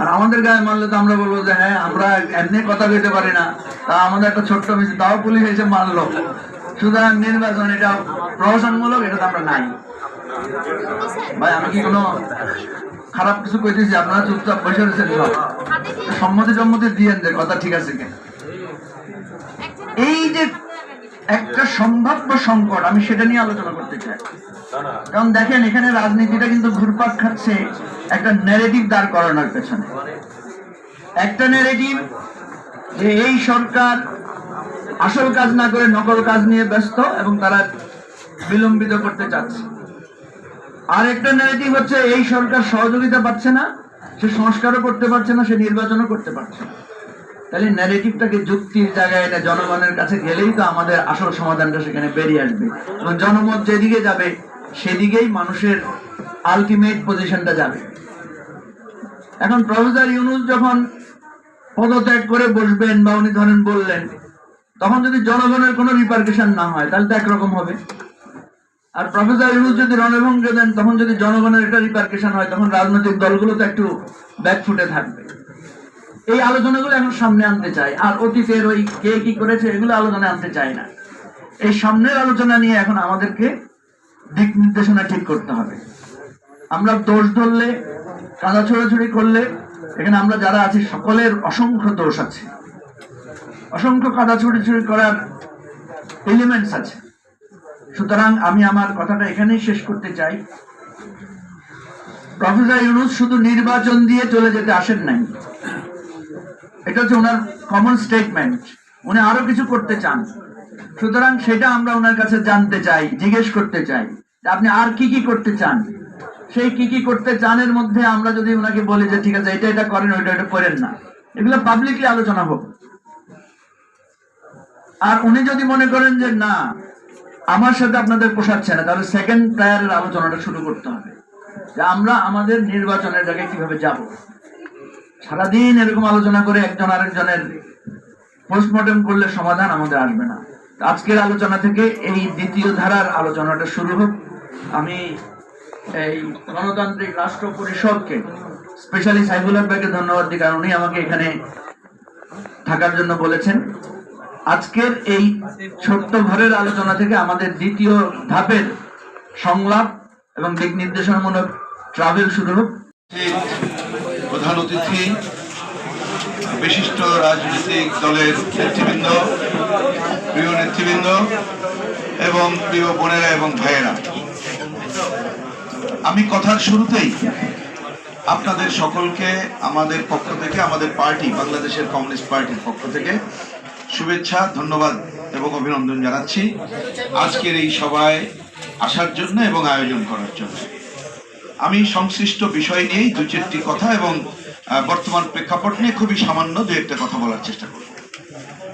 আর আমাদের গায়ে মারলে তো আমরা বলব যে হ্যাঁ আমরা এমনি কথা কইতে পারি না। তা আমাদের একটা ছোট্ট মিছিল তাও পুলিশ এসে মারলো সুতরাং নির্বাচন এটা প্রহসনমূলক এটা তো আমরা নাই। ভাই আমি কি কোনো খারাপ কিছু কইতেছি? আপনারা চুপচাপ বসে রয়েছেন সম্মতি সম্মতি দিয়েন যে কথা ঠিক আছে কিনা? এই যে একটা সম্ভাব্য সংকট আমি সেটা নিয়ে আলোচনা করতে চাই। কারণ দেখেন এখানে রাজনীতিটা কিন্তু ঘুরপাক খাচ্ছে একটা ন্যারেটিভ দাঁড় করানোর পেছনে। একটা ন্যারেটিভ যে এই সরকার আসল কাজ না করে নকল কাজ নিয়ে ব্যস্ত এবং তারা বিলম্বিত করতে চাচ্ছে। আর একটা ন্যারেটিভ হচ্ছে এই সরকার সহযোগিতা পাচ্ছে না সে সংস্কারও করতে পারছে না সে নির্বাচনও করতে পারছে না। তাহলে ন্যারেটিভটাকে যুক্তির জায়গায় এনে জনগণের কাছে গেলেই তো আমাদের আসল সমাধানটা সেখানে বেরিয়ে আসবে। এবং জনমত যেদিকে যাবে, সেদিকেই মানুষের আলটিমেট পজিশনটা যাবে। এখন প্রফেসর ইউনুস যখন পদত্যাগ করে বসবেন বা উনি ধরেন বললেন, তখন যদি জনগণের কোনো রিপার্কেশন না হয়, তাহলে তো একরকম হবে। আর প্রফেসর ইউনুস যদি রণভঙ্গ দেন, তখন যদি জনগণের একটা রিপার্কেশন হয়, তখন রাজনৈতিক দলগুলো তো একটু ব্যাকফুটে থাকবে। এই আলোচনাগুলো এখন সামনে আনতে চাই। আর অতীতের ওই কে কি করেছে এগুলো আলোচনা আনতে চাই না। এই সামনের আলোচনা নিয়ে এখন আমাদেরকে দিক নির্দেশনা ঠিক করতে হবে। আমরা দোষ ধরলে, কাদা ছোড়াছুড়ি করলে, এখানে আমরা যারা আছি সকলের অসংখ্য দোষ আছে। অসংখ্য কাদা ছুড়ি করার এলিমেন্টস আছে। সুতরাং আমি আমার কথাটা এখানেই শেষ করতে চাই। প্রফেসর ইউনুস শুধু নির্বাচন দিয়ে চলে যেতে আসেন নাই। এটা হচ্ছে ওনার কমন স্টেটমেন্ট উনি আরও কিছু করতে চান। সুতরাং সেটা আমরা ওনার কাছে জানতে চাই, জিজ্ঞেস করতে চাই আপনি আর কি কি করতে চান? সেই কি কি করতে চানের মধ্যে আমরা যদি ওনাকে বলি যে ঠিক আছে, এটা এটা করেন, ওইটা এটা করেন না। এগুলো পাবলিকলি আলোচনা হোক। আর উনি যদি মনে করেন যে না, আমার সাথে আপনাদের পোষাচ্ছে না, তাহলে সেকেন্ড প্রায়ারের আলোচনাটা শুরু করতে হবে। যে আমরা আমাদের নির্বাচনের জায়গায় কীভাবে যাব? সারাদিন এরকম আলোচনা করে একজন আরেকজনের পোস্টমর্টম করলে সমাধান আমাদের আসবে না। আজকের আলোচনা থেকে এই দ্বিতীয় ধারার আলোচনাটা শুরু হোক। আমি এই গণতান্ত্রিক রাষ্ট্র পরিষদকে স্পেশালি সাইফুল ভাইকে ধন্যবাদ দিই, কারণ আমাকে এখানে থাকার জন্য বলেছেন। আজকের এই ছোট্ট ঘরের আলোচনা থেকে আমাদের দ্বিতীয় ধাপের সংলাপ এবং দিক নির্দেশনামূলক ট্রাভেল শুরু হোক। প্রধান অতিথি, বিশিষ্ট রাজনৈতিক দলের নেতৃবৃন্দ, প্রিয় নেতৃবৃন্দ এবং প্রিয় বোনেরা এবং ভাইয়েরা। আমি কথার শুরুতেই আপনাদের সকলকে, আমাদের পক্ষ থেকে, আমাদের পার্টি, বাংলাদেশের কমিউনিস্ট পার্টির পক্ষ থেকে শুভেচ্ছা, ধন্যবাদ এবং অভিনন্দন জানাচ্ছি আজকের এই সভায় আসার জন্য এবং আয়োজন করার জন্য। আমি সংশ্লিষ্ট বিষয় নিয়েই দু চারটি কথা এবং বর্তমান প্রেক্ষাপট নিয়ে খুবই সামান্য দু একটা কথা বলার চেষ্টা করব।